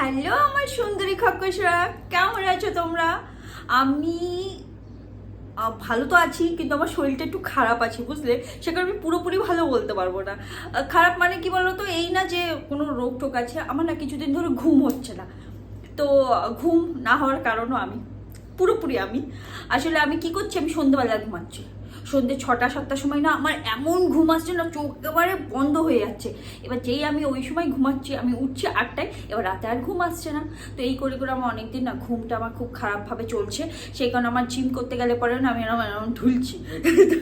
Hello, আমার সুন্দরী খক্কসরা কেমন আছো তোমরা? আমি ভালো তো আছি, কিন্তু আমার শরীরটা একটু খারাপ আছে, বুঝলে? সে কারণে আমি পুরোপুরি ভালো বলতে পারব না। খারাপ মানে কি বলো তো এই না যে কোনো রোগ টোক আছে, আমার না কিছুদিন ধরে ঘুম হচ্ছে না। তো, ঘুম না হওয়ার কারণও আমি, পুরোপুরি আমি। আসলে আমি কি করছি? আমি সন্ধ্যেবেলা ঘুমাচ্ছি। সন্ধ্যে ছটা, সাতটার সময় না আমার এমন ঘুম আসছে না, চোখ একেবারে বন্ধ হয়ে যাচ্ছে। এবার যেই আমি ওই সময় ঘুমাচ্ছি, আমি উঠছি আটটায়, এবার রাতে আর ঘুম আসছে না। তো এই করে করে আমার অনেকদিন না ঘুমটা আমার খুব খারাপভাবে চলছে। সেই কারণে আমার জিম করতে গেলে পরে না আমি এরকম এরকম ঢুলছি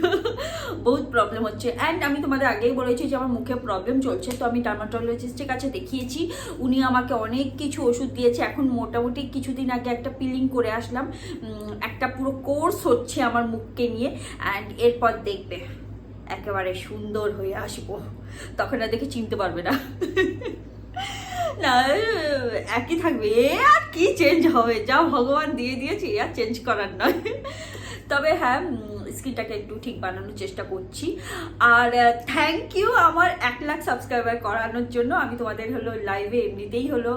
বহুত প্রবলেম হচ্ছে। অ্যান্ড আমি তোমাদের আগেই বলেছি যে আমার মুখে প্রবলেম চলছে। তো আমি ডার্মাটোলজিস্টের কাছে দেখিয়েছি। উনি আমাকে অনেক কিছু ওষুধ দিয়েছে। এখন মোটামুটি কিছুদিন আগে একটা পিলিং করে আসলাম। একটা পুরো কোর্স হচ্ছে আমার মুখকে নিয়ে। অ্যান্ড এরপর দেখবে একেবারে সুন্দর হয়ে আসব। তখন আর দেখে চিনতে পারবে না। না, একই থাকবে। এ আর কি চেঞ্জ হবে? যা ভগবান দিয়ে দিয়েছি আর চেঞ্জ করার নয়। তবে হ্যাঁ স্কিনটাকে একটু ঠিক বানানোর চেষ্টা করছি। আর থ্যাংক ইউ আমার এক লাখ সাবস্ক্রাইবার করানোর জন্য। আমি তোমাদের হলো লাইভে এমনিতেই হলো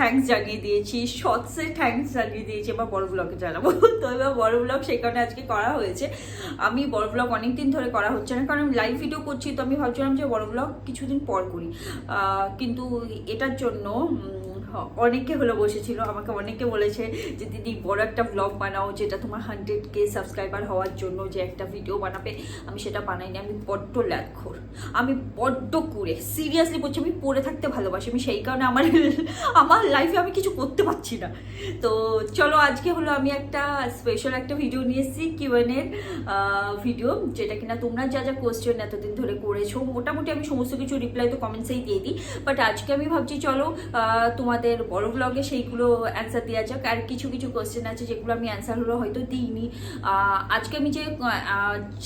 থ্যাঙ্কস জানিয়ে দিয়েছি শর্টসে থ্যাংকস জানিয়ে দিয়েছি, এবার বড় ব্লগে জানাব তো, এবার বড় ব্লগ সেই কারণে আজকে করা হয়েছে। আমি বড় ব্লগ অনেক দিন ধরে করা হচ্ছে না, কারণ আমি লাইভ ভিডিও করছি, তো আমি ভাবছিলাম যে বড় ব্লগ কিছুদিন পর করি। কিন্তু এটার জন্য অনেকে হলো বসেছিল আমাকে অনেকে বলেছে যে দিদি বড় একটা ব্লগ বানাও যেটা তোমার হান্ড্রেড কে সাবস্ক্রাইবার হওয়ার জন্য যে একটা ভিডিও বানাবে। আমি সেটা বানাইনি আমি বড্ড ল্যাখোর আমি বড্ড করে সিরিয়াসলি বলছি আমি পড়ে থাকতে ভালোবাসি আমি সেই কারণে আমার আমার লাইফে আমি কিছু করতে পারছি না। তো চলো আজকে হলো আমি একটা স্পেশাল একটা ভিডিও নিয়ে এসেছি কিউএনের ভিডিও যেটা কিনা তোমরা যা যা কোয়েশ্চেন এতদিন ধরে করেছ মোটামুটি আমি সমস্ত কিছু রিপ্লাই তো কমেন্টসেই দিয়ে দিই। বাট আজকে আমি ভাবছি চলো আহ, তোমাদের বড় ব্লগে সেইগুলো অ্যান্সার দেওয়া যাক। আর কিছু কিছু কোয়েশ্চেন আছে যেগুলো আমি অ্যান্সারগুলো হয়তো দিইনি। আজকে আমি যে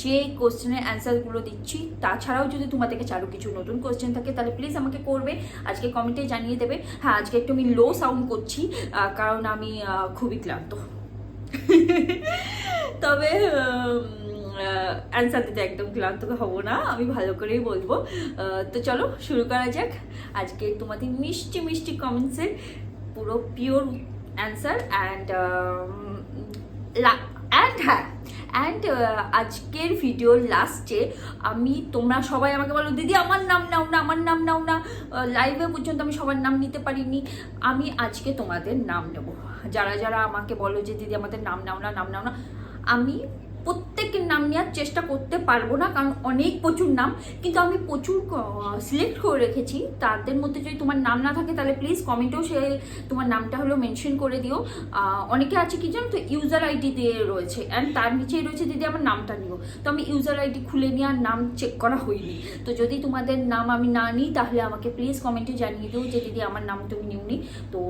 যে কোয়েশ্চেনের অ্যান্সারগুলো দিচ্ছি, তাছাড়াও যদি তোমাদের কাছে আরও কিছু নতুন কোয়েশ্চেন থাকে, তাহলে প্লিজ আমাকে করবে। আজকে কমেন্টে জানিয়ে দেবে। হ্যাঁ আজকে একটু আমি লো সাউন্ড করছি কারণ আমি খুবই ক্লান্ত। তবে অ্যান্সার দিতে একদম ক্লান্ত হব না, আমি ভালো করেই বলব। তো চলো, শুরু করা যাক। আজকে তোমাদের মিষ্টি মিষ্টি কমেন্টসের পুরো পিওর অ্যান্সার অ্যান্ড অ্যান্ড হ্যাঁ অ্যান্ড আজকের ভিডিওর লাস্টে আমি তোমরা সবাই আমাকে বলো, দিদি, আমার নাম নাও না, আমার নাম নাও না। লাইভে পর্যন্ত আমি সবার নাম নিতে পারিনি। আমি আজকে তোমাদের নাম নেব। যারা যারা আমাকে বলো যে, দিদি, আমাদের নাম নাও না, নাম নাও না, আমি প্রত্যেকের নাম নেওয়ার চেষ্টা করতে পারব না, কারণ অনেক প্রচুর নাম। কিন্তু আমি প্রচুর সিলেক্ট করে রেখেছি। তাদের মধ্যে যদি তোমার নাম না থাকে, তাহলে প্লিজ কমেন্টেও সে তোমার নামটা হলো মেনশন করে দিও। অনেকে আছে কি জানো তো ইউজার আইডি দিয়ে রয়েছে। অ্যান্ড তার নিচেই রয়েছে, দিদি, আমার নামটা নিও। তো আমি ইউজার আইডি খুলে নিয়ে আর নাম চেক করা হয়নি। তো যদি তোমাদের নাম আমি না নিই, তাহলে আমাকে প্লিজ কমেন্টে জানিয়ে দিও যে, দিদি, আমার নাম তুমি নিওনি। তো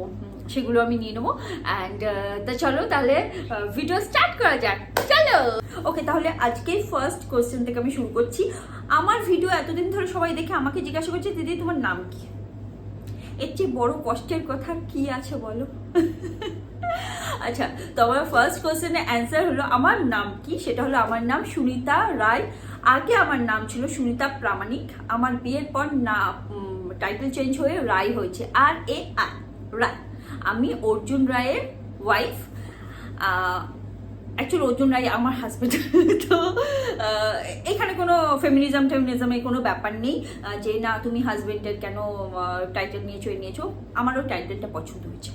সেগুলো আমি নিয়ে নেব। অ্যান্ড তা চলো তাহলে ভিডিও স্টার্ট করা যাক। চলো! ওকে তাহলে আজকের ফার্স্ট কোয়েশ্চেন থেকে আমি শুরু করছি। আমার ভিডিও এতদিন ধরে সবাই দেখে আমাকে জিজ্ঞাসা করছে, দিদি, তোমার নাম কি? এর চেয়ে বড় কষ্টের কথা কি আছে বলো? আচ্ছা তো আমার ফার্স্ট কোয়েশ্চেনের অ্যান্সার হলো, আমার নাম কি? সেটা হলো, আমার নাম সুনিতা রায়। আগে আমার নাম ছিল সুনিতা প্রামাণিক। আমার বিয়ের পর না টাইটেল চেঞ্জ হয়ে রায় হয়েছে। আর এ আই রায়। আমি অর্জুন রায়ের ওয়াইফ অ্যাকচুয়ালি অর্জুন রায় আমার হাজব্যান্ড তো এখানে কোনো ফেমিনিজম টেমিনিজমের কোনো ব্যাপার নেই। যে না, তুমি হাজব্যান্ডের কেন টাইটেল নিয়েছো, এ নিয়েছো, আমারও টাইটেলটা পছন্দ হয়েছে।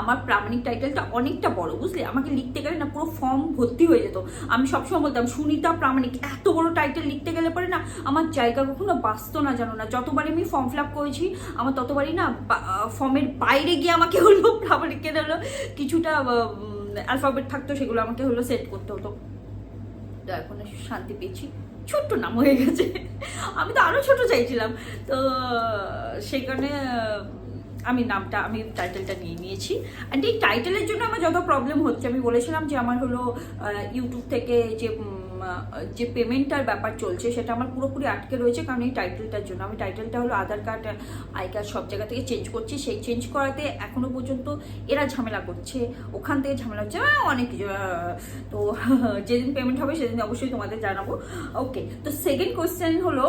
আমার প্রামাণিক টাইটেলটা অনেকটা বড় বুঝলে? আমাকে লিখতে গেলে না পুরো ফর্ম ভর্তি হয়ে যেত। আমি সবসময় বলতাম সুনিতা প্রামাণিক এত বড় টাইটেল লিখতে গেলে পরে না আমার জায়গা কখনো বাঁচত না জানো না। যতবারই আমি ফর্ম ফিল আপ করেছি আমার ততবারই না ফর্মের বাইরে গিয়ে আমাকে হলো প্রামাণিকের হলো কিছুটা অ্যালফাবেট থাকতো সেগুলো আমাকে হলো সেট করতে হতো। তো এখন শান্তি পেয়েছি। ছোট্ট নাম হয়ে গেছে। আমি তো আরও ছোট চাইছিলাম। তো আহ, আমি নামটা, আমি টাইটেলটা নিয়ে নিয়েছি। অ্যান্ড এই টাইটেলের জন্য আমার যত প্রবলেম হচ্ছে, আমি বলেছিলাম যে আমার হলো ইউটিউব থেকে যে যে পেমেন্টটার ব্যাপার চলছে সেটা আমার পুরোপুরি আটকে রয়েছে, কারণ এই টাইটেলটার জন্য। আমি টাইটেলটা হলো আধার কার্ড আই কার্ড সব জায়গা থেকে চেঞ্জ করছি। সেই চেঞ্জ করাতে এখনও পর্যন্ত এরা ঝামেলা করছে। ওখান থেকে ঝামেলা হচ্ছে অনেক তো যেদিন পেমেন্ট হবে সেদিন অবশ্যই তোমাদের জানাব। ওকে তো সেকেন্ড কোয়েশ্চেন হলো,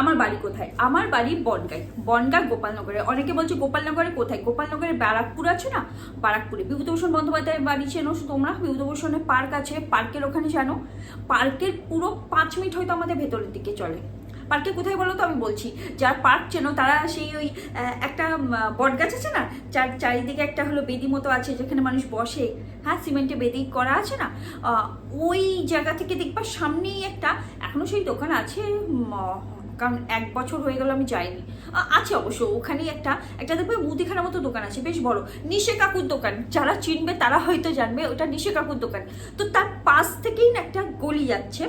আমার বাড়ি কোথায়? আমার বাড়ি বনগাঁয়, বনগাঁ গোপালনগরে। অনেকে বলছে গোপালনগরে কোথায়? গোপালনগরে ব্যারাকপুর আছে না? ব্যারাকপুরে। বিভূতিভূষণ বন্দ্যোপাধ্যায়ের বাড়ি চেনো? তোমরা বিভূতিভূষণের পার্ক আছে, পার্কের ওখানে জানো। পার্কের পুরো পাঁচ মিনিট হয়তো আমাদের ভেতরের দিকে চলে। পার্কে কোথায় বলো তো? আমি বলছি, যার পার্ক চেনো, তারা সেই ওই একটা বট গাছ আছে না? চার, চারিদিকে একটা হলো বেদি মতো আছে, যেখানে মানুষ বসে। হ্যাঁ সিমেন্টে বেদি করা আছে না? ওই জায়গা থেকে দেখবা সামনেই একটা, এখনও সেই দোকান আছে কারণ এক বছর হয়ে গেল আমি যাইনি। আছে অবশ্য, ওখানেই একটা একটা দেখবে মুদিখানার মতো দোকান আছে, বেশ বড়। নিশে কাকুর দোকান, যারা চিনবে তারা হয়তো জানবে, ওটা নিশে কাকুর দোকান। তো তার পাশ থেকেই না একটা গলি যাচ্ছে,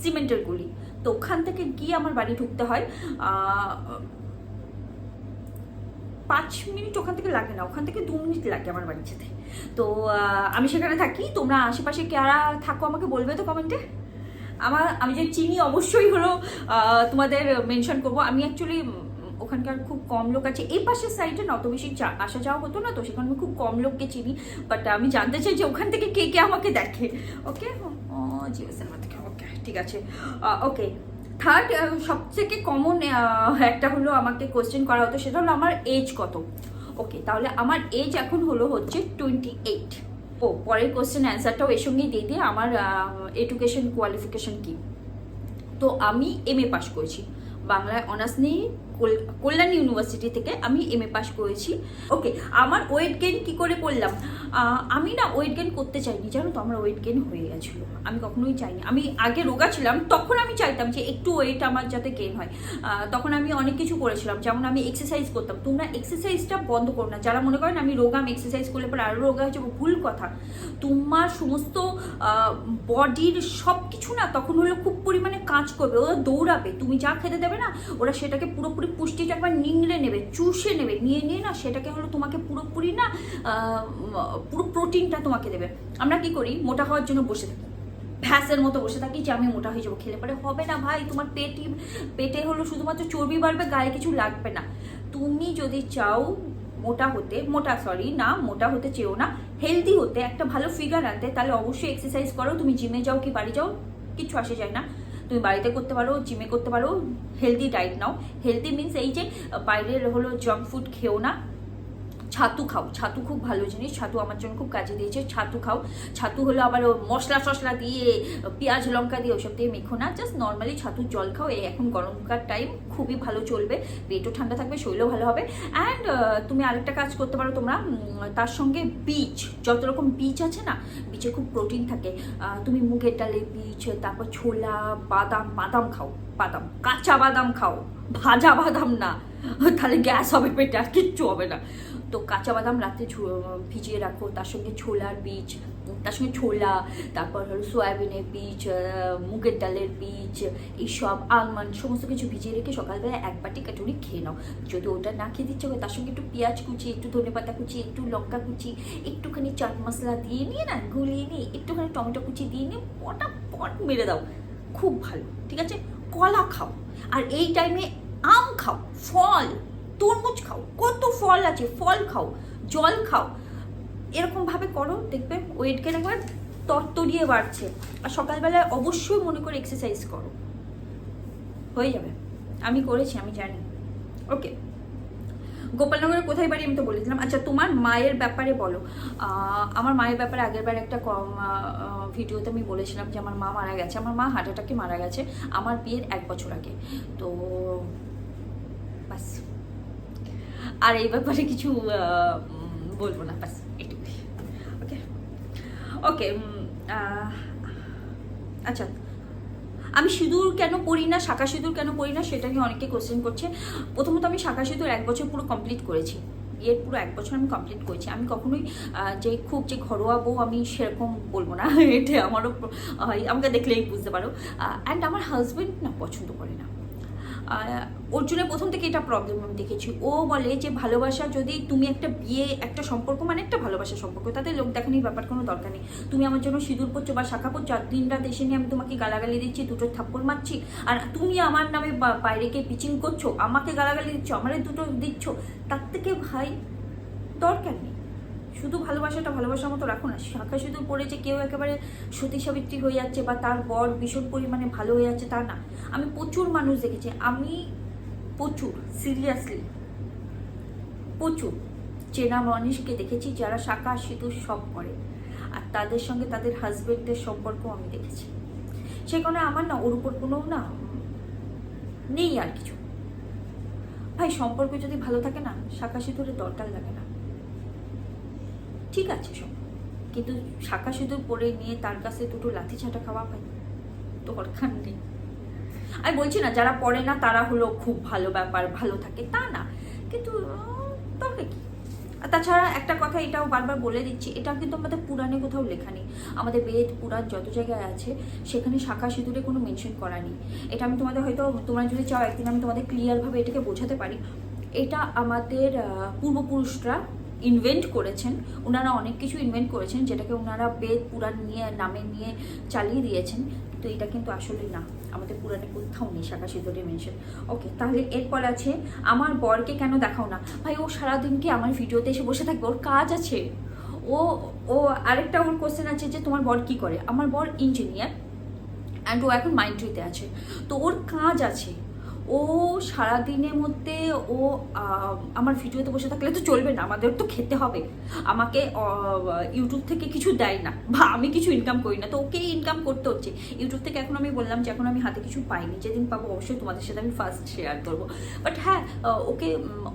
সিমেন্টের গলি। তো ওখান থেকে গিয়ে আমার বাড়ি ঢুকতে হয় পাঁচ মিনিট ওখান থেকে লাগে না, ওখান থেকে দু মিনিট লাগে আমার বাড়ি যেতে। তো আমি সেখানে থাকি, তোমরা আশেপাশে কারা থাকো আমাকে বলবে তো কমেন্টে আমার, আমি যে চিনি অবশ্যই হলো তোমাদের মেনশন করব। আমি অ্যাকচুয়ালি ওখানকার খুব কম লোক আছে। এই পাশের সাইডে না, অত বেশি আসা যাওয়া হতো না, তো সেখানে আমি খুব কম লোককে চিনি। বাট আমি জানতে চাই যে ওখান থেকে কে কে আমাকে দেখে। ওকে থেকে। ওকে ঠিক আছে। ওকে থার্ড সব থেকে কমন একটা হলো আমাকে কোশ্চেন করা হতো, সেটা হলো আমার এজ কত? ওকে তাহলে আমার এজ এখন হলো হচ্ছে টোয়েন্টি এইট ও পরের কোশ্চেন অ্যান্সারটাও এর সঙ্গেই দিয়ে দিয়ে আমার এডুকেশন কোয়ালিফিকেশন কি? তো আমি এম এ পাস করেছি। বাংলায় অনার্স নিয়ে কল- কল্যাণী ইউনিভার্সিটি থেকে আমি এম এ পাস করেছি। ওকে আমার ওয়েট গেইন কি করে করলাম? আমি না ওয়েট গেইন করতে চাইনি। জানো তো, আমার ওয়েট গেইন হয়ে গেছিল। আমি কখনোই চাইনি। আমি আগে রোগা ছিলাম, তখন আমি চাইতাম যে একটু ওয়েট আমার যাতে গেন হয়। তখন আমি অনেক কিছু করেছিলাম। যেমন আমি এক্সারসাইজ করতাম। তোমরা এক্সারসাইজটা বন্ধ করো না। যারা মনে করেন আমি রোগা, আমি এক্সারসাইজ করলে পরে আরও রোগা হয়ে যাব, ভুল কথা। তোমার সমস্ত বডির সব কিছু না তখন হলো খুব পরিমাণে কাজ করবে। ওরা দৌড়াবে। তুমি যা খেতে দেবে না? ওরা সেটাকে পুরোপুরি পুষ্টিটা একবার নিংড়ে নেবে, চুষে নেবে, নিয়ে নিয়ে না সেটাকে হলো তোমাকে পুরোপুরি না পুরো প্রোটিনটা তোমাকে দেবে। আমরা কি করি? মোটা হওয়ার জন্য বসে থাকি। ভ্যাসের মতো বসে থাকি যে আমি মোটা হয়ে যাব। খেলে পরে হবে না ভাই, তোমার পেটই পেটে হলো শুধুমাত্র চর্বি বাড়বে, গায়ে কিছু লাগবে না। তুমি যদি চাও মোটা হতে, মোটা সরি না, মোটা হতে চেও না হেলদি হতে, একটা ভালো ফিগার আনতে, তাহলে অবশ্যই এক্সারসাইজ করো। তুমি জিমে যাও কি বাড়ি যাও, কিচ্ছু আসে যায় না। তুমি বাড়িতে করতে পারো জিমে করতে পারো হেলদি ডায়েট নাও। হেলদি মিনস এই যে, বাইরের হলো জাঙ্ক ফুড খেও না। ছাতু খাও, ছাতু খুব ভালো জিনিস, ছাতু আমার জন্য খুব কাজে দিয়েছে, ছাতু খাও। ছাতু হলো আবার মশলা টশলা দিয়ে, পেঁয়াজ, লঙ্কা দিয়ে ওসব দিয়ে মেখো না জাস্ট নর্মালি ছাতুর জল খাও, এই এখন গরমকার টাইম খুবই ভালো চলবে, পেটও ঠান্ডা থাকবে, শরীরও ভালো হবে। অ্যান্ড তুমি আরেকটা কাজ করতে পারো তোমরা তার সঙ্গে বীজ, যত রকম বীজ আছে না, বীজে খুব প্রোটিন থাকে। তুমি মুগের ডালের বীজ, তারপর ছোলা, বাদাম বাদাম খাও, বাদাম, কাঁচা বাদাম খাও, ভাজা বাদাম না, তাহলে গ্যাস হবে পেটে, আর কিচ্ছু হবে না। তো কাঁচা বাদাম রাতে ভিজিয়ে রাখো। তার সঙ্গে ছোলার বীজ, তার সঙ্গে ছোলা, তারপর হলো সয়াবিনের বীজ মুগের ডালের বীজ, এইসব আলমন্ড সমস্ত কিছু ভিজিয়ে রেখে সকালবেলা এক বাটি কাটুরি খেয়ে নাও। যদি ওটা না খেয়ে দিচ্ছে তার সঙ্গে একটু পেঁয়াজ কুচি, একটু ধনে পাতা কুচি, একটু লঙ্কা কুচি, একটুখানি চাট মশলা দিয়ে নিয়ে না, গুলিয়ে নিয়ে একটুখানি টমেটো কুচি দিয়ে নিয়ে পটা পট মেরে দাও। খুব ভালো, ঠিক আছে? কলা খাও। আর এই টাইমে আম খাও, ফল। তরমুজ খাও, কত ফল আছে, ফল খাও, জল খাও। এরকম ভাবে করো, দেখবে ওয়েট গেন একবার তরতরিয়ে বাড়ছে। আর সকালবেলায় অবশ্যই মনে করে এক্সারসাইজ করো। হয়ে যাবে। আমি করেছি, আমি জানি। ওকে গোপালনগরের কোথায় বাড়ি আমি তো বলেছিলাম আচ্ছা তোমার মায়ের ব্যাপারে বলো। আমার মায়ের ব্যাপারে আগের বার একটা কম ভিডিওতে আমি বলেছিলাম যে আমার মা মারা গেছে। আমার মা হার্ট অ্যাটাকে মারা গেছে, আমার বিয়ের এক বছর আগে। তো বাস আর এই ব্যাপারে কিছু বলব না বাস এটুকুই। ওকে ওকে আচ্ছা। আমি সিঁদুর কেন পড়ি না, শাখা সিঁদুর কেন পড়ি না, সেটা নিয়ে অনেকে কোশ্চেন করছে। প্রথমত আমি শাখা সিঁদুর এক বছর পুরো কমপ্লিট করেছি। বিয়ের পুরো এক বছর আমি কমপ্লিট করেছি। আমি কখনোই যে খুব যে ঘরোয়া বউ আমি সেরকম বলব না। এটা আমারও আমাকে দেখলেই বুঝতে পারো। অ্যান্ড আমার হাজব্যান্ড না পছন্দ করে না। অর্জুনের প্রথম থেকে এটা প্রবলেম আমি দেখেছি। ও বলে যে, ভালোবাসা যদি তুমি একটা বিয়ে, একটা সম্পর্ক মানে একটা ভালোবাসার সম্পর্ক, তাতে লোক দেখানির ব্যাপার কোনো দরকার নেই। তুমি আমার জন্য সিঁদুর পড়ছো বা শাখা পড়ছো আর দিন রাত এসে নিয়ে আমি তোমাকে গালাগালি দিচ্ছি, দুটো থাপ্পড় মারছি, আর তুমি আমার নামে বাইরে গিয়ে পিচিং করছ, আমাকে গালাগালি দিচ্ছ, আমারে দুটো দিচ্ছ, তার থেকে ভাই দরকার নেই। শুধু ভালোবাসাটা ভালোবাসার মতো রাখো না। শাখা সিঁদুর পড়ে যে কেউ একেবারে সতী সাবিত্রী হয়ে যাচ্ছে বা তার বর ভীষণ পরিমাণে ভালো হয়ে যাচ্ছে, তা না। আমি প্রচুর মানুষ দেখেছি। আমি প্রচুর সিরিয়াসলি প্রচুর। চেনা মানুষকে দেখেছি যারা শাখা সিঁদুর সব করে। আর তাদের সঙ্গে তাদের হাজবেন্ডের সম্পর্ক আমি দেখেছি। সে কারণে আমার না ওর উপর কোনো না নেই আর কিছু। ভাই, সম্পর্ক যদি ভালো থাকে না, শাখা সিঁদুরের দরকার লাগে না। ঠিক আছে সব। কিন্তু শাখা সিঁদুর পরে নিয়ে তার কাছে দুটো লাথি ছাটা খাওয়া ভাই, দরকার নেই। আমি বলছি না, যারা পড়ে না, তারা হলো খুব ভালো ব্যাপার, ভালো থাকে, তা না। কিন্তু তবে কি? তাছাড়া একটা কথা এটাও বারবার বলে দিচ্ছি, এটা কিন্তু আমাদের পুরাণে কোথাও লেখা নেই। আমাদের বেদ, পুরাণ যত জায়গায় আছে, সেখানে শাখা সিঁদুরে কোনো মেনশন করা নেই। এটা আমি তোমাদের হয়তো, তোমরা যদি চাও, একদিন আমি তোমাদের ক্লিয়ারভাবে এটাকে বোঝাতে পারি। এটা আমাদের পূর্বপুরুষরা ইনভেন্ট করেছেন। ওনারা অনেক কিছু ইনভেন্ট করেছেন, যেটাকে ওনারা বেদ, পুরাণ নিয়ে, নামে নিয়ে চালিয়ে দিয়েছেন। তো এটা কিন্তু আসলে না। আমাদের পুরাণে কোথাও নেই, শাখা সিঁদুরে মেনশন ওকে তাহলে এরপর আছে, আমার বরকে কেন দেখাও না? ভাই, ও সারাদিনকে আমার ভিডিওতে এসে বসে থাকবে? ওর কাজ আছে। ও ও আরেকটা ওর কোশ্চেন আছে যে, তোমার বর কি করে? আমার বর ইঞ্জিনিয়ার অ্যান্ড ও এখন মাইন্ড্রিতে আছে। তো ওর কাজ আছে। ও সারাদিনের মধ্যে ও আমার ভিডিওতে বসে থাকলে তো চলবে না, আমাদের তো খেতে হবে। আমাকে ইউটিউব থেকে কিছু দেয় না, বা আমি কিছু ইনকাম করি না, তো ওকেই ইনকাম করতে হচ্ছে। ইউটিউব থেকে এখন আমি বললাম যে, এখন আমি হাতে কিছু পাইনি, যেদিন পাবো অবশ্যই তোমাদের সাথে আমি ফার্স্ট শেয়ার করব। বাট হ্যাঁ ওকে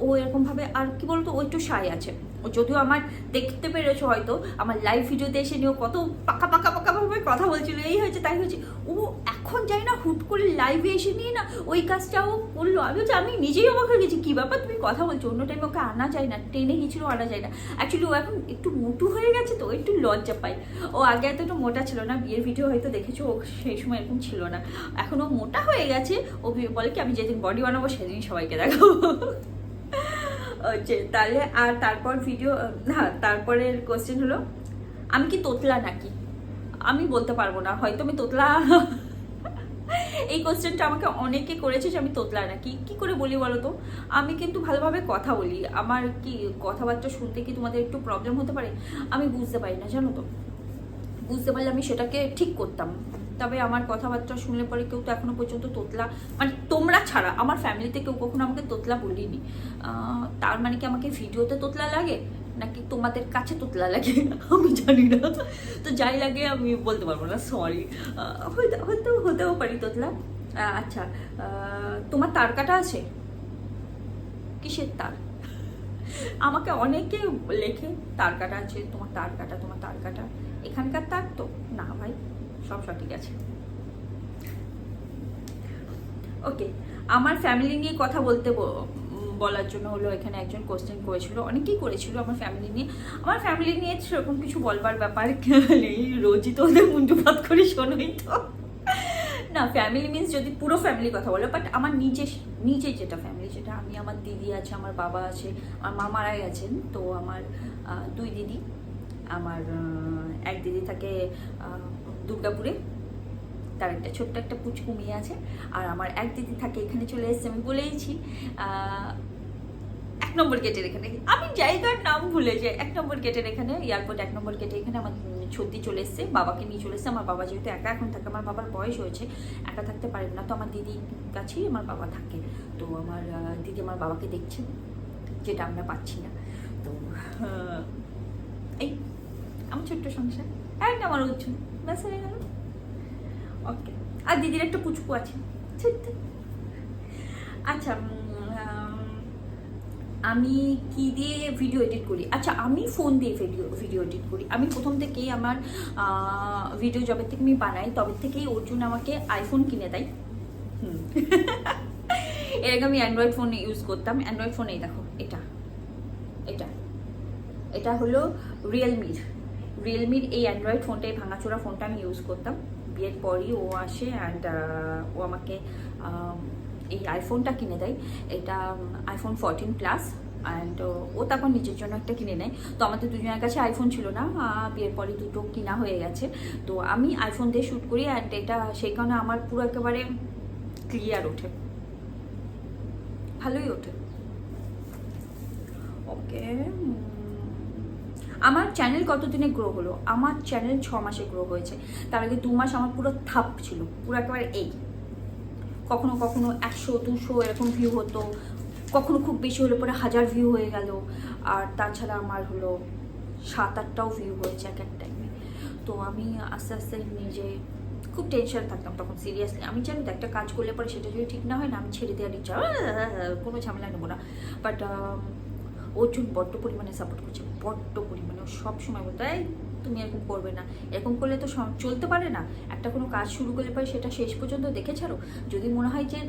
ও এরকমভাবে, আর কি বলতো, ও একটু সাই আছে। যদিও আমার দেখতে পেরেছ হয়তো, আমার লাইভ ভিডিওতে এসে নিয়েও কত পাকা পাকা পাকাভাবে কথা বলছিল, এই হয়েছে, তাই হয়েছে। ও এখন যাই না হুট করে লাইভে এসে নিয়ে না ওই কাজটাও করল। আমি হচ্ছে আমি নিজেই অবাক হয়ে গেছি, কী ব্যাপার তুমি কথা বলছো? অন্য টাইমে ওকে আনা যায় না টেনে গেছিল, আনা যায় না। অ্যাকচুয়ালি ও এখন একটু মোটু হয়ে গেছে তো, একটু লজ্জা পায়। ও আগে এত একটু মোটা ছিল না, বিয়ের ভিডিও হয়তো দেখেছ, ও সেই সময় এরকম ছিল না। এখন ও মোটা হয়ে গেছে, ও বলে কি, আমি যেদিন বডি বানাবো, সেদিনই সবাইকে দেখাবো। তাহলে আর তারপর ভিডিও হ্যাঁ তারপরের কোয়েশ্চেন হলো, আমি কি তোতলা নাকি? আমি বলতে পারব না, হয়তো আমি তোতলা। এই কোয়েশ্চেনটা আমাকে অনেকে করেছে যে আমি তোতলা নাকি। কি করে বলি বলো তো? আমি কিন্তু ভালোভাবে কথা বলি। আমার কি কথাবার্তা শুনতে কি তোমাদের একটু প্রবলেম হতে পারে? আমি বুঝতে পারি না, জানো তো। বুঝতে পারলে আমি সেটাকে ঠিক করতাম। তবে আমার কথাবার্তা শুনলে পরে কেউ তো এখনও পর্যন্ত তোতলা মানে তোমরা ছাড়া, আমার ফ্যামিলিতে কেউ কখনো আমাকে তোতলা বলিনি। তার মানে কি আমাকে ভিডিওতে তোতলা লাগে, নাকি তোমাদের কাছে তোতলা লাগে? আমি জানি না। তো যাই লাগে, আমি বলতে পারব না সরি হয়তো হয়তো, হতেও পারি তোতলা। আচ্ছা তোমার তার কাটা আছে? কিসের তার? আমাকে অনেকে লেখে তার কাটা আছে, তোমার তার কাটা তোমার তার কাটা এখানকার তার তো, না ভাই, সব সঠিক আছে। ওকে আমার ফ্যামিলি নিয়ে কথা বলতে বলার জন্য হলো এখানে একজন কোশ্চেন করেছিল, অনেকেই করেছিল আমার ফ্যামিলি নিয়ে। আমার ফ্যামিলি নিয়ে সেরকম কিছু বলবার ব্যাপার নেই, রোজই তো ওদের মুন্ডুপাত করে শোনোই তো। না ফ্যামিলি মিন্স যদি পুরো ফ্যামিলি কথা বলো বাট আমার নিজে নিজে যেটা ফ্যামিলি সেটা আমি, আমার দিদি আছে, আমার বাবা আছে, আমার মা মারাই গেছেন তো আমার দুই দিদি। আমার এক দিদি থাকে দুর্গাপুরে। তার একটা ছোট্ট একটা পুচকু মেয়ে আছে। আর আমার এক দিদি থাকে, এখানে চলে এসেছে, আমি বলেইছি এক নম্বর গেটের এখানে। আমি জায়গার নাম ভুলে যাই, এক নম্বর গেটের এখানে এয়ারপোর্ট এক নম্বর গেটে এখানে আমার সত্যি চলে এসছে, বাবাকে নিয়ে চলে এসছে। আমার বাবা যেহেতু একা এখন থাকে, আমার বাবার বয়স হয়েছে, একা থাকতে পারেন না। তো আমার দিদির কাছেই আমার বাবা থাকে। তো আমার দিদি আমার বাবাকে দেখছে, যেটা আমরা পাচ্ছি না। তো এই। আমার ছোট্ট সংসার। একটা আমার উচ্চ ব্যাস, হয়ে গেল। ওকে আর দিদির একটা পুচকু আছে। আচ্ছা আমি কি দিয়ে ভিডিও এডিট করি? আচ্ছা আমি ফোন দিয়ে ভিডিও ভিডিও এডিট করি। আমি প্রথম থেকেই আমার ভিডিও যবে থেকে আমি বানাই। তবে থেকেই অর্জুন আমাকে আইফোন কিনে দেয়। এর আগে আমি অ্যান্ড্রয়েড ফোন ইউজ করতাম। অ্যান্ড্রয়েড ফোন এই দেখো, এটা। এটা। এটা হলো রিয়েলমির রিয়েলমির এই অ্যান্ড্রয়েড ফোনটা এই ভাঙাচোরা ফোনটা আমি ইউজ করতাম। বিয়ের পরই ও আসে অ্যান্ড ও আমাকে এই আইফোনটা কিনে দেয়। এটা আইফোন ফোরটিন প্লাস অ্যান্ড ও তারপর নিজের জন্য একটা কিনে নেয়। তো আমাদের দুজনের কাছে আইফোন ছিল না বিয়ের পরে দুটো কিনা হয়ে গেছে। তো আমি আইফোন দিয়ে শ্যুট করি অ্যান্ড এটা সেই কারণে আমার পুরো একেবারে ক্লিয়ার ওঠে। ভালোই ওঠে। ওকে আমার চ্যানেল কতদিনে গ্রো হলো? আমার চ্যানেল ছ মাসে গ্রো হয়েছে। তার আগে দু মাস আমার পুরো থাপ ছিল, পুরো একেবারে এই। কখনো কখনো একশো, দুশো এরকম ভিউ হতো, কখনো খুব বেশি হলে পরে হাজার ভিউ হয়ে গেল। আর তাছাড়া আমার হলো সাত, আটটাও ভিউ হয়েছে এক এক টাইমে তো আমি আস্তে আস্তে নিজে খুব টেনশন থাকতাম তখন সিরিয়াসলি আমি জানি তো একটা কাজ করলে পরে সেটা যদি ঠিক না হয় না, আমি ছেড়ে দেওয়ার ইচ্ছা কোনো ঝামেলা নেব না। বাট অর্জুন বড্ড পরিমাণে সাপোর্ট করছে। বড্ড পরিমাণে সব সময় বলতো, এই তুমি এরকম করবে না। এরকম করলে তো চলতে পারে না। একটা কোনো কাজ শুরু করলে পরে সেটা শেষ পর্যন্ত দেখে ছাড়ো। যদি মনে হয় যে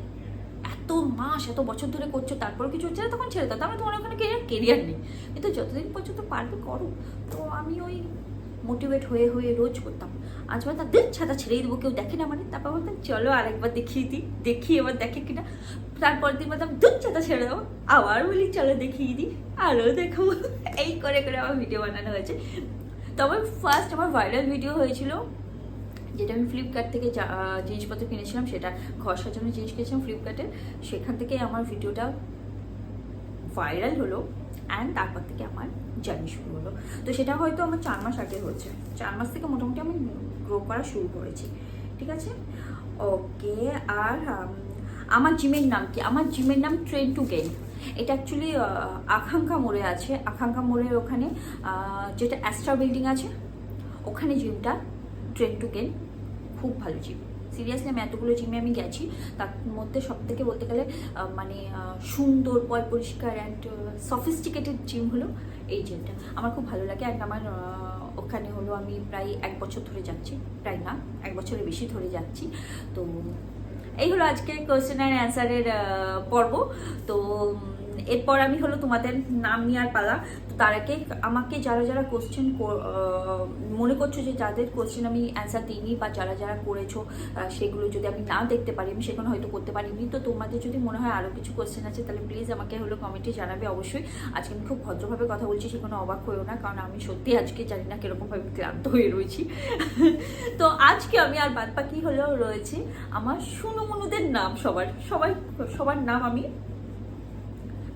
এত মাস, এত বছর ধরে করছ তারপর কিছু হচ্ছে না, তখন ছেড়ে দাও। তার মানে তোমার ওখানে কেরিয়ার কেরিয়ার নেই। কিন্তু যতদিন পর্যন্ত পারবে করো। তো আমি ওই মোটিভেট হয়ে হয়ে রোজ করতাম। আজ তার দিন ছাতা ছেড়েই দেবো, কেউ দেখে না মানে। তারপর বলতাম চলো আরেকবার দেখিয়ে দিই। দেখি এবার দেখে কিনা। তারপর দিন বলতাম দুধ ছাতা ছেড়ে দেবো। আবার বলি চলো দেখিয়ে দিই আরও দেখো। এই করে করে আমার ভিডিও বানানো হয়েছে। তবে ফার্স্ট আমার ভাইরাল ভিডিও হয়েছিল যেটা আমি ফ্লিপকার্ট থেকে জিনিসপত্র কিনেছিলাম সেটা ঘর সাজানোর জিনিস কিনেছিলাম ফ্লিপকার্টে সেখান থেকে আমার ভিডিওটা ভাইরাল হলো অ্যান্ড তারপর থেকে আমার জার্নি শুরু হলো। তো সেটা হয়তো আমার চার মাস আগে হয়েছে। চার মাস থেকে মোটামুটি আমি গ্রো করা শুরু করেছি। ঠিক আছে? ওকে আর উম, আমার জিমের নাম কি? আমার জিমের নাম ট্রেন টু গেম এটা অ্যাকচুয়ালি আকাঙ্ক্ষা মোড়ে আছে। আকাঙ্ক্ষা মোড়ের ওখানে যেটা অ্যাস্ট্রা বিল্ডিং আছে, ওখানে জিমটা ট্রেন টু গেম খুব ভালো জিম সিরিয়াসলি আমি এতগুলো জিমে আমি গেছি। তার মধ্যে সব থেকে বলতে গেলে মানে সুন্দর, পয় পরিষ্কার অ্যান্ড সফিস্টিকেটেড জিম হলো এই জিমটা আমার খুব ভালো লাগে অ্যান্ড আমার ওখানে হলো আমি প্রায় এক বছর ধরে যাচ্ছি। প্রায় না, এক বছরের বেশি ধরে যাচ্ছি। তো এই হলো আজকে কোয়েশ্চেন অ্যান্ড অ্যান্সারের পর্ব। তো এরপর আমি হলো তোমাদের নাম আর পালা। তার আগে আমাকে যারা যারা কোশ্চেন মনে করছ যে যাদের কোশ্চেন আমি অ্যান্সার দিইনি বা যারা যারা করেছ সেগুলো যদি আমি না দেখতে পারি, আমি সেখানে হয়তো করতে পারিনি। তো তোমাদের যদি মনে হয় আরও কিছু কোশ্চেন আছে, তাহলে প্লিজ আমাকে হলো কমেন্টে জানাবে অবশ্যই। আজকে আমি খুব ভদ্রভাবে কথা বলছি সেখানে অবাক হয়েও না, কারণ আমি সত্যি আজকে জানি না কিরকমভাবে ক্লান্ত হয়ে রয়েছি। তো আজকে আমি আর বাদ বাকি হলো রয়েছে আমার সুনুমনুদের নাম সবার, সবাই, সবার নাম আমি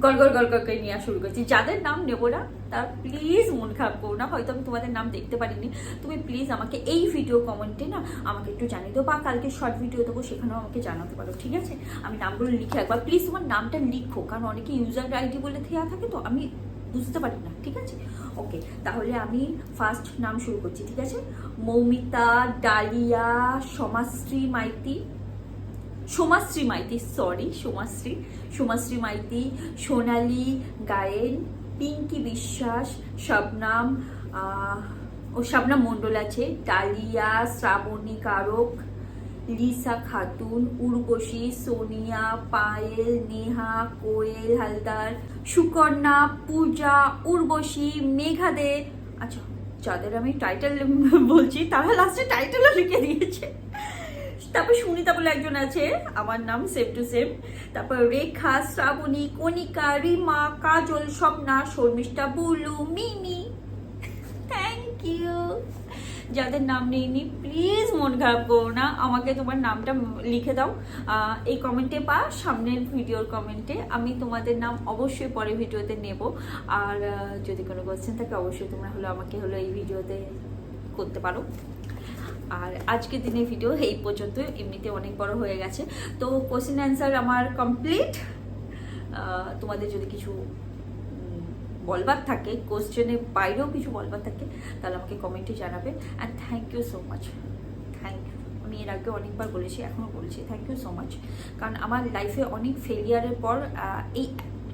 গড় গড় গড় গড় করে নেওয়া শুরু করছি। যাদের নাম নেব না, তার প্লিজ মন খারাপ করো না। হয়তো আমি তোমাদের নাম দেখতে পারিনি। তুমি প্লিজ আমাকে এই ভিডিও কমেন্টে না আমাকে একটু জানিয়ে দেবো বা কালকে শর্ট ভিডিও দেবো, সেখানেও আমাকে জানাতে পারো, ঠিক আছে? আমি নামগুলো লিখে একবার প্লিজ তোমার নামটা লিখো, কারণ অনেকে ইউজার আইডি বলে দেওয়া থাকে, তো আমি বুঝতে পারি না, ঠিক আছে? ওকে তাহলে আমি ফার্স্ট নাম শুরু করছি, ঠিক আছে? মৌমিতা, ডালিয়া, সমাশ্রী, মাইতি। সোমাশ্রী মাইতি সরি সোমাশ্রী। সোমাশ্রী মাইতি, সোনালি, গায়েন, পিঙ্কি বিশ্বাস, শবনাম ও শবনাম মণ্ডল আছে। ডালিয়া, শ্রাবণী কারক, লিসা খাতুন, উর্বশী, সোনিয়া, পায়েল, নেহা, কোয়েল হালদার, সুকন্যা, পূজা, উর্বশী, মেঘা দে। আচ্ছা যাদের আমি টাইটেল বলছি, তারা লাস্টে টাইটেলও লিখে দিয়েছে। তারপর সুনিতা বলে একজন আছে, আমার নাম সেম টু সেম তারপর রেখা, শ্রাবণী, কণিকা, রিমা, কাজল, স্বপ্না, শর্মিষ্ঠা, বুলু, মিমি। থ্যাংক ইউ যাদের নাম নেইনি প্লিজ মন খারাপ করো না। আমাকে তোমার নামটা লিখে দাও। এই কমেন্টে বা সামনের ভিডিওর কমেন্টে আমি তোমাদের নাম অবশ্যই পরে ভিডিওতে নেব। আর যদি কোনো কোয়েশ্চেন থাকে, অবশ্যই তোমরা হলো আমাকে হলো এই ভিডিওতে করতে পারো। আর আজকের দিনের ভিডিও এই পর্যন্ত এমনিতে অনেক বড় হয়ে গেছে। তো কোশ্চেন অ্যান্সার আমার কমপ্লিট তোমাদের যদি কিছু বলবার থাকে কোশ্চেনের বাইরেও কিছু বলবার থাকে, তাহলে আমাকে কমেন্টে জানাবে। And thank you so much thank you আমি এর আগে অনেকবার বলেছি, এখনও বলছি। থ্যাংক ইউ সো মাচ কারণ আমার লাইফে অনেক ফেলিয়ারের পর এই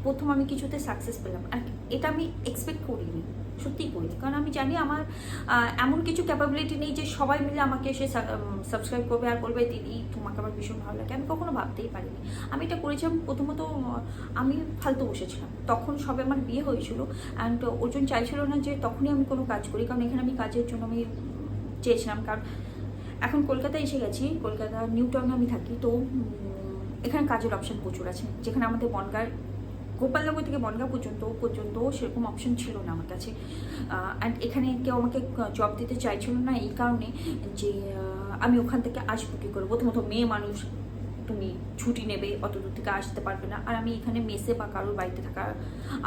প্রথম আমি কিছুতে সাকসেস পেলাম। আর এটা আমি এক্সপেক্ট করিনি। সত্যিই করি। কারণ আমি জানি আমার এমন কিছু ক্যাপাবিলিটি নেই যে সবাই মিলে আমাকে এসে সাবস্ক্রাইব করবে আর বলবে, দিদি, তোমাকে আমার ভীষণ ভালো লাগে। আমি কখনো ভাবতেই পারিনি। আমি এটা করেছিলাম প্রথমত, আমি ফালতু বসেছিলাম। তখন সবে আমার বিয়ে হয়েছিল অ্যান্ড ওজন চাইছিল না যে তখনই আমি কোনো কাজ করি, কারণ এখানে আমি কাজের জন্য আমি চেয়েছিলাম। কারণ এখন কলকাতায় এসে গেছি, কলকাতা নিউ টাউনে আমি থাকি, তো এখানে কাজের অপশন প্রচুর আছে। যেখানে আমাদের বনগার গোপালনগর থেকে বনগাঁ পর্যন্ত পর্যন্ত সেরকম অপশন ছিল না আমার কাছে। অ্যান্ড এখানে কেউ আমাকে জব দিতে চাইছিল না এই কারণে যে আমি ওখান থেকে আসব কী করে? প্রথমত মেয়ে মানুষ, তুমি ছুটি নেবে, অত দূর থেকে আসতে পারবে না। আর আমি এখানে মেসে বা কারোর বাড়িতে থাকা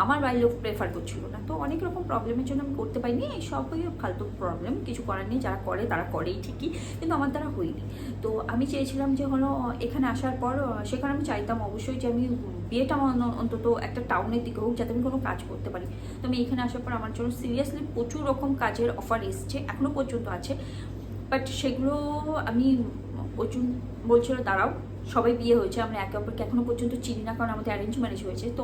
আমার বাড়ির লোক প্রেফার করছিল না। তো অনেক রকম প্রবলেমের জন্য আমি করতে পারিনি। এই সবই ফালতু প্রবলেম কিছু করার নেই। যারা করে, তারা করেই ঠিকই। কিন্তু আমার দ্বারা হয়নি। তো আমি চেয়েছিলাম যে হলো, এখানে আসার পর সেখানে আমি চাইতাম অবশ্যই যে আমি বিয়েটা অন্তত একটা টাউনের দিকে হোক যাতে আমি কোনো কাজ করতে পারি। তো আমি এখানে আসার পর আমার জন্য সিরিয়াসলি প্রচুর রকম কাজের অফার এসছে এখনও পর্যন্ত আছে। বাট সেগুলো আমি অর্জুন বলছিল দাঁড়াও, সবাই বিয়ে হয়েছে, আমরা একে অপরকে এখনও পর্যন্ত চিনি না কারণ আমাদের অ্যারেঞ্জ ম্যারেজ হয়েছে। তো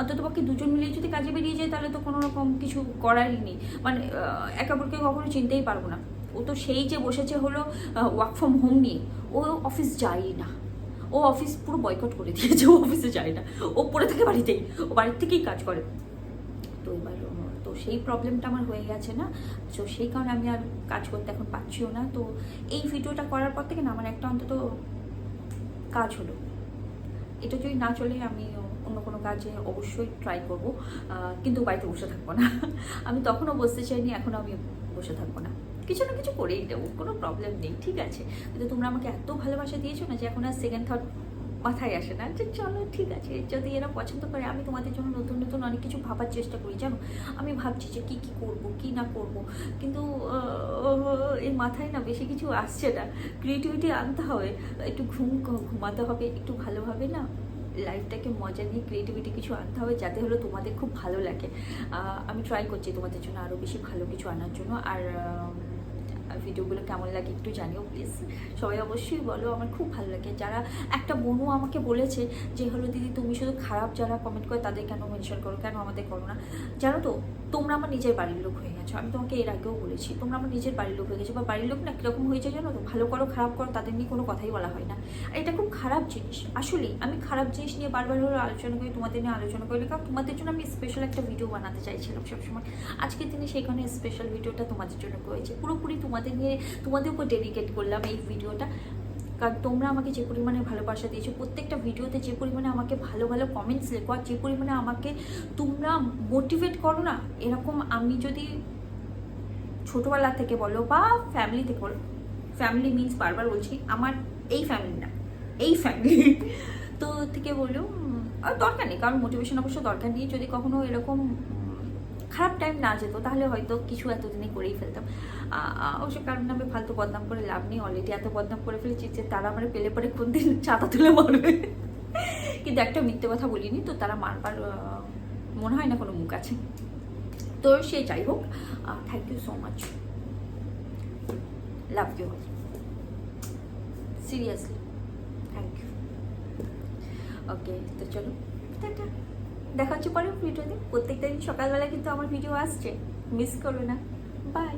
অন্তত পক্ষে দুজন মিলে যদি কাজে বেরিয়ে যায়, তাহলে তো কোনো রকম কিছু করারই নেই। মানে একে অপরকে কখনো চিনতেই পারব না। ও তো সেই যে বসেছে হলো ওয়ার্ক ফ্রম হোম নিয়ে। ও অফিস যায়ই না। ও অফিস পুরো বয়কট করে দিয়েছে, ও অফিসে যায় না। ও পড়ে থাকে বাড়িতেই, ও বাড়ির থেকেই কাজ করে। তো এবার তো সেই প্রবলেমটা আমার হয়ে গেছে না। তো সেই কারণে আমি আর কাজ করতে এখন পাচ্ছিও না। তো এই ভিডিওটা করার পর থেকে না, আমার একটা অন্তত কাজ হলো। এটা যদি না চলে, আমি অন্য কোনো কাজে অবশ্যই ট্রাই করব। কিন্তু বাড়িতে বসে থাকব না। আমি তখনও বসতে চাইনি এখন আমি বসে থাকব না। কিছু না কিছু করেই দেবো, কোনো প্রবলেম নেই, ঠিক আছে। কিন্তু তোমরা আমাকে এত ভালোবাসা দিয়েছ না যে এখন আর সেকেন্ড থার্ড মাথায় আসে না। যে চলো, ঠিক আছে, যদি এরা পছন্দ করে, আমি তোমাদের জন্য নতুন নতুন অনেক কিছু ভাবার চেষ্টা করি, জানো? আমি ভাবছি যে কী কী করব, কী না করব। কিন্তু এই মাথায় না বেশি কিছু আসছে না। ক্রিয়েটিভিটি আনতে হবে, একটু ঘুম, ঘুমাতে হবে, একটু ভালোভাবে না লাইফটাকে মজা নিয়ে ক্রিয়েটিভিটি কিছু আনতে হবে, যাতে হলো তোমাদের খুব ভালো লাগে। আমি ট্রাই করছি তোমাদের জন্য আরও বেশি ভালো কিছু আনার জন্য। আর ভিডিওগুলো কেমন লাগে একটু জানিও প্লিজ সবাই অবশ্যই বলো, আমার খুব ভালো লাগে। যারা একটা বোনও আমাকে বলেছে যে, হলো দিদি, তুমি শুধু খারাপ যারা কমেন্ট করে, তাদের কেন মেনশন করো? কেন আমাদের করো না? জানো তো, তোমরা আমার নিজের বাড়ির লোক হয়ে গেছো। আমি তোমাকে এর আগেও বলেছি, তোমরা আমার নিজের বাড়ির লোক হয়ে গেছো। বা বাড়ির লোক না কীরকম হয়েছে জানো তো? ভালো করো, খারাপ করো, তাদের নিয়ে কোনো কথাই বলা হয় না। আর এটা খুব খারাপ জিনিস। আসলেই আমি খারাপ জিনিস নিয়ে বারবার হলো আলোচনা করি, তোমাদের নিয়ে আলোচনা করি কারণ তোমাদের জন্য আমি স্পেশাল একটা ভিডিও বানাতে চাইছিলাম সবসময়। আজকের দিনে সেখানে স্পেশাল ভিডিওটা তোমাদের জন্য করেছি। পুরোপুরি তোমাদের নিয়ে তোমাদের উপর ডেডিকেট করলাম এই ভিডিওটা। কারণ তোমরা আমাকে যে পরিমাণে ভালোবাসা দিয়েছ প্রত্যেকটা ভিডিওতে যে পরিমাণে আমাকে ভালো ভালো কমেন্টস লেখো আর যে পরিমাণে আমাকে তোমরা মোটিভেট করো না এরকম আমি যদি ছোটোবেলা থেকে বলো বা ফ্যামিলি থেকে বলো ফ্যামিলি মিন্স বারবার বলছি আমার এই ফ্যামিলি না এই ফ্যামিলি তো থেকে উম, আর দরকার নেই কারণ মোটিভেশন অবশ্য দরকার নেই যদি কখনো এরকম খারাপ টাইম না যেত, তাহলে হয়তো কিছু এতদিনে করেই ফেলতাম। অবশ্য কারণ আমি ফালতু বদনাম করে লাভ নেই অলরেডি এত বদনাম করে ফেলেছি যে তারা আমার পেলে পরে কোন দিন চাঁদা তুলে মারবে। কিন্তু একটা মিথ্যে কথা বলিনি, তো তারা মারবার মনে হয় না কোনো মুখ আছে। তো সে যাই হোক thank you so much love you seriously thank you okay তো চলো, টাটা। দেখা হচ্ছে পরে ভিডিওতে। প্রত্যেকটা দিন সকালবেলা কিন্তু আমার ভিডিও আসছে। মিস করো না। বাই